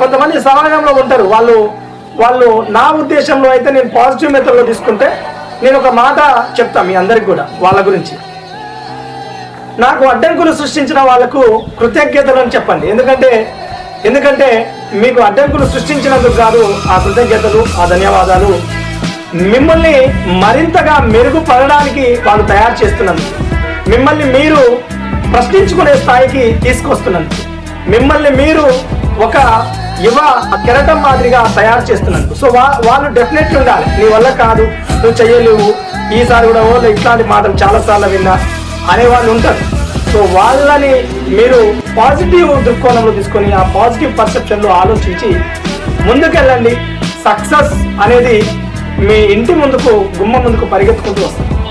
కొంతమంది సమాజంలో ఉంటారు. వాళ్ళు వాళ్ళు నా ఉద్దేశంలో అయితే నేను పాజిటివ్ మెథడ్లో తీసుకుంటే నేను ఒక మాట చెప్తా మీ అందరికి కూడా వాళ్ళ గురించి. నాకు అడ్డంకులు సృష్టించిన వాళ్ళకు కృతజ్ఞతలు అని చెప్పండి. ఎందుకంటే ఎందుకంటే మీకు అడ్డంకులు సృష్టించినందుకు కాదు ఆ కృతజ్ఞతలు ఆ ధన్యవాదాలు మిమ్మల్ని మరింతగా మెరుగుపడడానికి వాళ్ళు తయారు చేస్తున్నందుకు మిమ్మల్ని మీరు ప్రశ్నించుకునే స్థాయికి తీసుకొస్తున్నందుకు. మిమ్మల్ని మీరు ఒక యువ కెరటం మాదిరిగా తయారు చేస్తున్నారు. సో వా వాళ్ళు డెఫినెట్లీ ఉండాలి. నీ వల్ల కాదు నువ్వు చేయలేవు ఈసారి కూడా ఓ ఇట్లాంటి మాటలు చాలాసార్లు విన్నా అనే వాళ్ళు ఉంటారు. సో వాళ్ళని మీరు పాజిటివ్ దృక్కోణంలో తీసుకొని ఆ పాజిటివ్ పర్సెప్షన్లో ఆలోచించి ముందుకెళ్ళండి. సక్సెస్ అనేది మీ ఇంటి ముందుకు గుమ్మ ముందుకు పరిగెత్తుకుంటూ వస్తుంది.